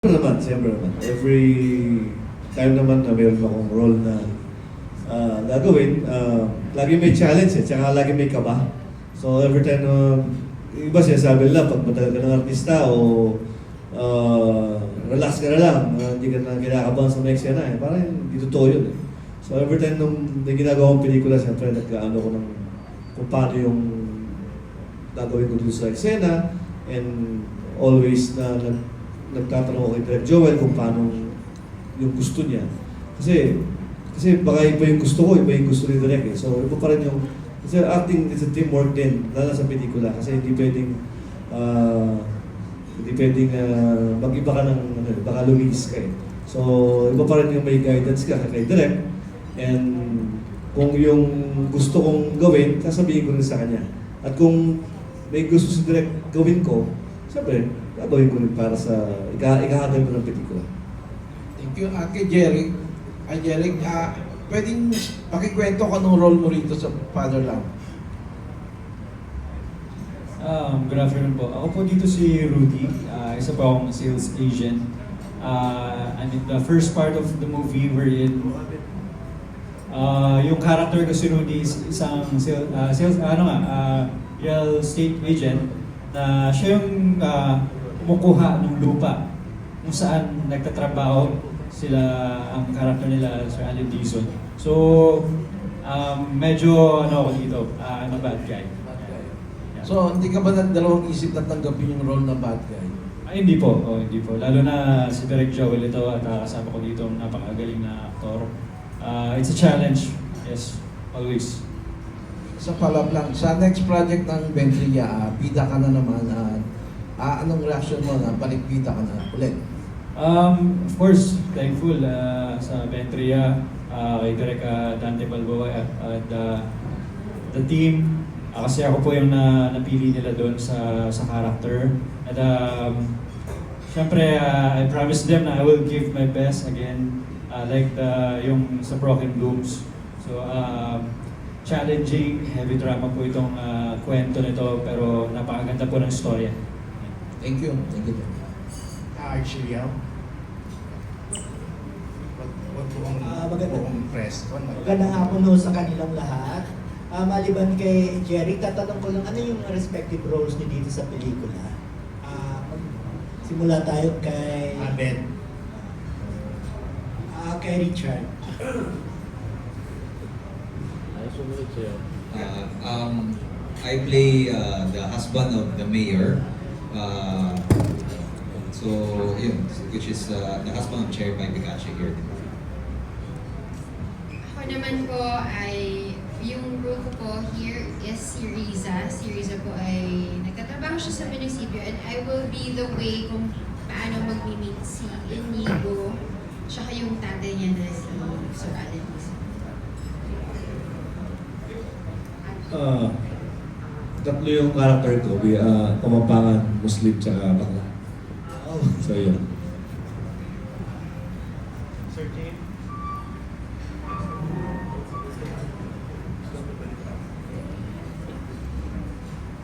Siyempre naman, siyempre naman. Every time naman na meron akong role na ah, gagawin, ah, lagi may challenge eh, tsaka lagi may kaba. So every time na, yung iba siya sabi nila, pag matagal ka ng artista o ah, relax ka na lang, ah, hindi ka na kinakabahan sa next na eh. Parang hindi totoo yun eh. So every time nung may ginagawa akong pelikula, siyempre nagkaano ko ng kung paano yung gagawin ko dito sa eksena and always na nag, nagtatanong ako kay Direk Joel kung paano yung gusto niya. Kasi kasi baka iba yung gusto ko, iba yung gusto ni Direk eh. So iba pa rin yung kasi acting is a teamwork din, lalo sa pelikula. Kasi hindi pwedeng ah, hindi pwedeng ah, mag-iba ka ng ano, baka lumis ka eh. So iba pa rin yung may guidance ka kay Direk and kung yung gusto kong gawin, sasabihin ko rin sa kanya. At kung may gusto si Direk gawin ko, siyempre, gagawin ko rin para sa ika ikahatid ko ng pelikula. Thank you. Kay Jerry, ay Jerry, ah, pwedeng pakikwento ka ng role mo rito sa Fatherland. Um, good afternoon po. Ako po dito si Rudy. Uh, isa po akong sales agent. Uh, I'm in the first part of the movie wherein uh, yung character ko si Rudy is isang sales, uh, sales ano nga, uh, real estate agent na siya yung uh, kumukuha ng lupa kung saan nagtatrabaho sila ang character nila Sir Allen Dizon. So, um, medyo ano ako dito, uh, I'm a bad guy. Yeah. So, hindi ka ba nagdalawang isip na tanggapin yung role ng bad guy? Ay, hindi po. Oh, hindi po. Lalo na si Derek Joel ito at uh, kasama ko dito ang napakagaling na aktor. Uh, it's a challenge. Yes, always. Sa palab lang, sa next project ng Bentley, ah, bida ka na naman. at ah, anong reaction mo na balik bida ka na ulit? Um, of course, thankful uh, sa Ventria, uh, kay Derek uh, Dante Balboa at, uh, the team. Uh, kasi ako po yung na, napili nila doon sa, sa character. At um, syempre, uh, I promised them na I will give my best again. Uh, like the, yung sa Broken Blooms. So, um, challenging, heavy drama po itong uh, kwento nito, pero napakaganda po ng storya. Thank you. Thank you. Archie Liao. Wag wag po ang Ah, maganda. buong press con. Magandang hapon ho sa kanilang lahat. Ah, maliban kay Jerry, tatanong ko lang ano yung respective roles niyo dito sa pelikula. Ah, simula tayo kay Abed. ah, kay Richard. Uh, um, I play uh, the husband of the mayor. Uh, so, yun, which is uh, the husband of Chair Pai Picache here. Ako naman po ay, yung role ko po here is si Riza. Si Riza po ay nagtatrabaho siya sa munisipyo and I will be the way kung paano mag-meet si Inigo tsaka yung tatay niya na si Sir Allen Ah, tatlo yung character ko, we, ah, Kamampangan, Muslim, tsaka Bakla. Oh, So yun. Sir Jane.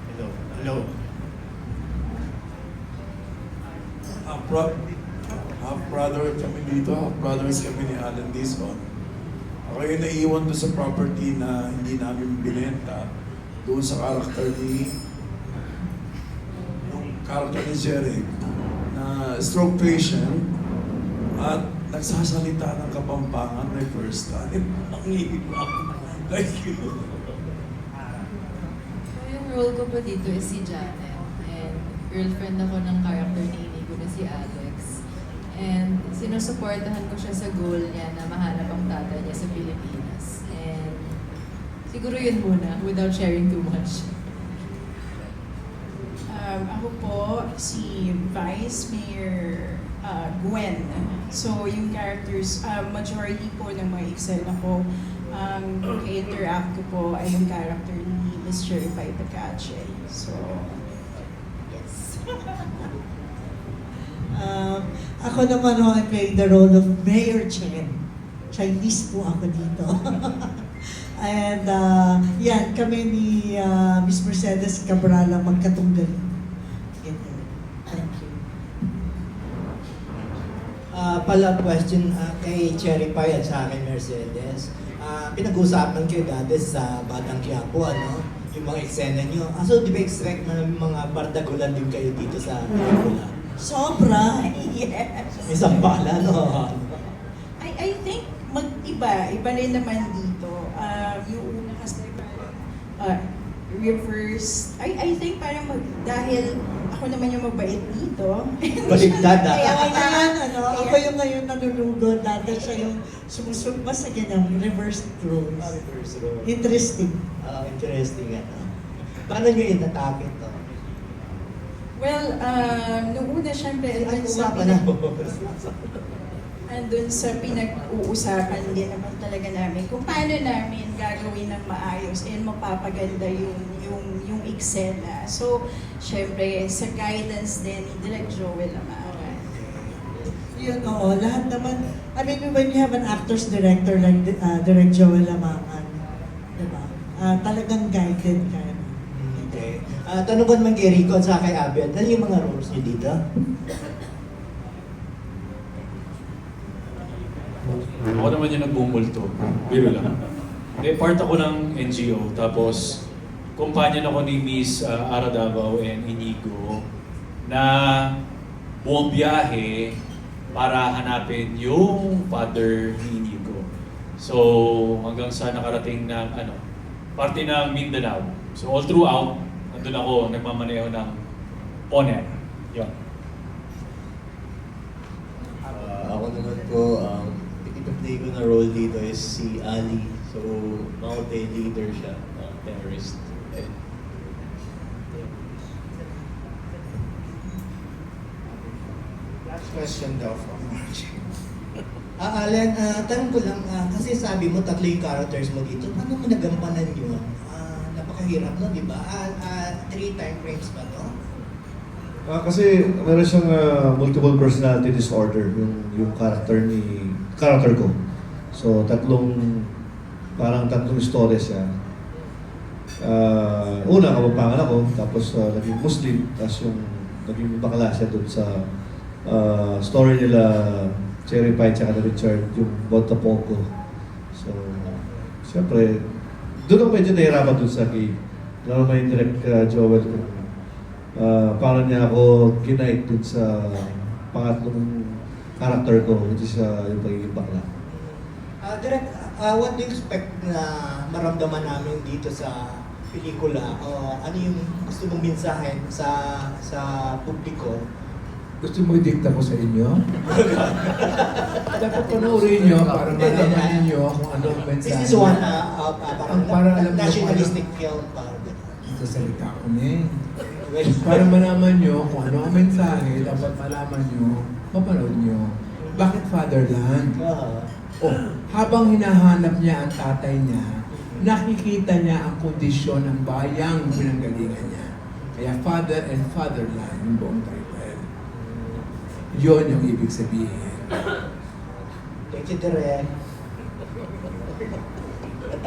Hello. Hello. half, bro- half brother kami dito, half brothers kami ni Alan Dizon. Ako yung naiwan doon sa property na hindi namin binenta doon sa character ni yung character ni Jeric na stroke patient at nagsasalita ng kapampangan my first time. Ang hirap. Thank you. So, yung role ko po dito is si Janet. And girlfriend ako ng character ni Inigo na si Alex. And sinusuportahan ko siya sa goal niya na mahanap siguro yun muna, without sharing too much. Um, ako po si Vice Mayor uh, Gwen. So, yung characters, uh, majority po ng mga eksena ko, ang interact ko po ay yung character ni Mr. Pai Pacache. So, yes. Um, ako naman ho, I play the role of Mayor Chen. Chinese po ako dito. And uh, yan, kami ni uh, Miss Mercedes Cabral ang magkatunggal. Thank you. Ah, pala question ah, kay Cherry Pie at sa akin Mercedes. Ah, pinag-usapan kayo dati sa Batang Quiapo, ano? Yung mga eksena nyo. Ah, so, di ba expect na mga bardagulan din kayo dito sa pelikula? Sobra. yes. May sampala, no? I, I think mag-iba, iba rin naman dito. Uh, yung una kasi uh, reverse, I, I think parang mag, dahil ako naman yung mabait dito. Baliktad, ah. Kaya kailangan, ngayon, ano, ako yung ngayon nanunugod, dati siya yung sumusugma sa ganyan, reverse roles. Ah, reverse role. Interesting. Ah, interesting, ano? Paano nyo inatake to? well, uh, nung una syempre, Ay, andun sa usapan na. Andun sa pinag-uusapan din naman talaga namin kung paano namin gagawin ng maayos and mapapaganda yung yung yung eksena. So, syempre, sa guidance din ni Direk Joel Amaran. Yun, oo. Lahat naman, I mean, when you have an actor's director like uh, Direct Joel Lamangan, di ba? Ah, talagang guided ka. Okay. Ah, tanong ko naman kay Rico at sa kay Abby, ano yung mga roles niyo dito? Ako naman yung nagbumulto. Biro lang. Hindi, part ako ng NGO. Tapos, companion ako ni Miss uh, Ara Davao and Inigo na buong biyahe para hanapin yung father ni Inigo. So, hanggang sa nakarating ng ano, parte ng Mindanao. So, all throughout, nandun ako, nagmamaneho ng Oner. Yun. Ah, ako naman po, ipag-play ko na role dito is si Ali. So, mountain leader siya, uh, terrorist. Eh, Last question daw from Margie. Ah, Alan, ah, tanong ko lang, ah, kasi sabi mo tatlo yung characters mo dito, paano mo nagampanan yun? Ah, napakahirap no, di ba? Ah, ah, three time frames ba to? Ah, kasi meron siyang ah, multiple personality disorder yung yung character ni character ko. So tatlong parang tatlong istorya siya. Ah, una kapapangan ako, tapos ah, naging Muslim, tapos yung naging bakla siya doon sa ah, story nila Cherry Pie tsaka Richard, yung Botafogo. So, siyempre, doon ako medyo nahirapan doon sa kay Lalo may direct uh, Joel kung uh, paano niya ako kinait dun sa pangatlong character ko, which is uh, yung pagiging bakla. Ah, direct, ah, what do you expect na maramdaman namin dito sa pelikula? O ano yung gusto mong mensahe sa sa publiko? Gusto mo i-dicta ko sa inyo? Dapat panoorin nyo para malaman ninyo kung ano ang mensahe. This is one uh, uh, uh, parang Ang para alam niyo nationalistic film. Parang, Sa salita ko eh. Para malaman nyo kung ano ang mensahe, dapat malaman nyo, mapanood nyo. Bakit fatherland? ah, Oh, habang hinahanap niya ang tatay niya, nakikita niya ang kondisyon ng bayang pinanggalingan niya. Kaya father and fatherland yung buong title. Yun yung ibig sabihin. thank you, Direk.